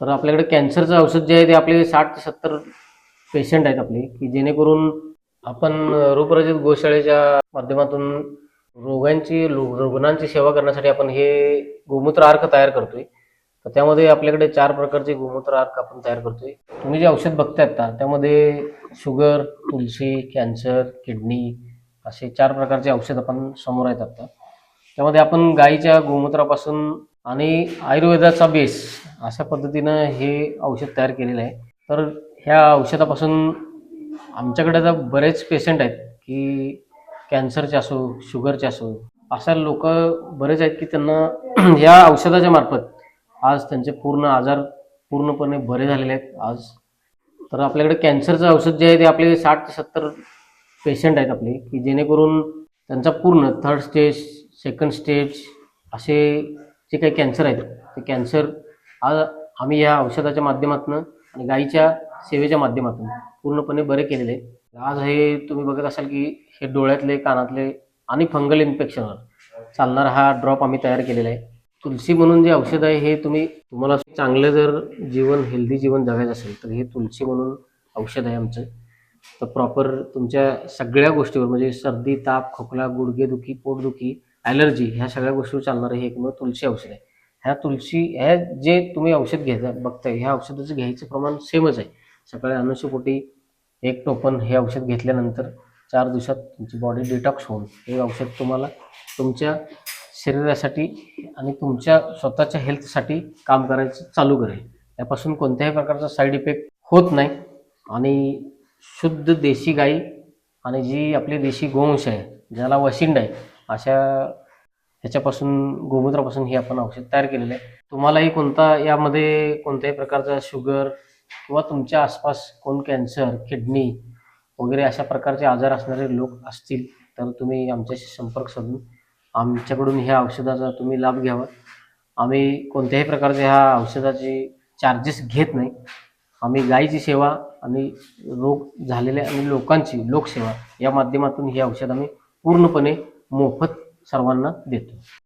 तर आपल्याकडे कॅन्सरचं औषध जे आहे ते आपले साठ ते सत्तर पेशंट आहेत आपले की जेणेकरून आपण रूपरजित गोशाळेच्या माध्यमातून रोगांची रुग्णांची सेवा करण्यासाठी आपण हे गोमूत्र अर्क तयार करतोय. तर त्यामध्ये आपल्याकडे चार प्रकारचे गोमूत्र अर्क आपण तयार करतोय. तुम्ही जे औषध बघताय आता त्यामध्ये शुगर तुलसी कॅन्सर किडनी असे चार प्रकारचे औषध आपण समोर आहेत आता. त्यामध्ये आपण गाईच्या गोमूत्रापासून आणि आयुर्वेदाचा बेस अशा पद्धतीनं हे औषध तयार केलेलं आहे. तर ह्या औषधापासून आमच्याकडे आता बरेच पेशंट आहेत की कॅन्सरचे असो शुगरचे असो अशा लोक बरेच आहेत की त्यांना या औषधाच्या मार्फत आज त्यांचे पूर्ण आजार पूर्णपणे बरे झालेले आहेत आज. तर आपल्याकडे कॅन्सरचं औषध जे आहे ते आपले साठ ते सत्तर पेशंट आहेत आपले की जेणेकरून त्यांचा पूर्ण थर्ड स्टेज सेकंड स्टेज असे जे काही कॅन्सर आहेत ते कॅन्सर आज आम्ही या औषधाच्या माध्यमातून आणि गाईच्या सेवेच्या माध्यमातून पूर्णपणे बरे केलेले आज हे तुम्ही बघत असाल की हे डोळ्यातले कानातले आणि फंगल इन्फेक्शनवर चालणारा हा ड्रॉप आम्ही तयार केलेला आहे. तुलसी म्हणून जे औषध आहे हे तुम्ही तुम्हाला चांगलं जर जीवन हेल्दी जीवन जगायचं असेल तर हे तुलसी म्हणून औषध आहे आमचं. तर प्रॉपर तुमच्या सगळ्या गोष्टीवर म्हणजे सर्दी ताप खोकला गुडघेदुखी पोटदुखी ॲलर्जी ह्या सगळ्या गोष्टीवर चालणारं हे एकमेव तुलसी औषध आहे. ह्या तुलसी ह्या जे तुम्ही औषध घेता बघताय ह्या औषधाचं घ्यायचं प्रमाण सेमच आहे. सकाळी अनुषपोटी एक टोपण हे औषध घेतल्यानंतर चार दिवसात तुमची बॉडी डिटॉक्स होऊन हे औषध तुम्हाला तुमच्या शरीरासाठी आणि तुमच्या स्वतःच्या हेल्थसाठी काम करायचं चालू करेल. त्यापासून कोणत्याही प्रकारचा साईड इफेक्ट होत नाही. आणि शुद्ध देशी गाई आणि जी आपली देशी गोवंश आहे ज्याला वशिंड आहे अशा ह्याच्यापासून गोमूत्रापासून हे आपण औषध तयार केलेलं आहे. तुम्हालाही कोणता यामध्ये कोणत्याही प्रकारचा शुगर किंवा तुमच्या आसपास कोण कॅन्सर किडनी वगैरे अशा प्रकारचे आजार असणारे लोक असतील तर तुम्ही आमच्याशी संपर्क साधून आमच्याकडून ह्या औषधाचा तुम्ही लाभ घ्यावा. आम्ही कोणत्याही प्रकारच्या ह्या औषधाचे चार्जेस घेत नाही. आम्ही गायीची सेवा आणि रोग झालेल्या आणि लोकांची लोकसेवा या माध्यमातून हे औषध आम्ही पूर्णपणे मोफत सर्वांना देतो.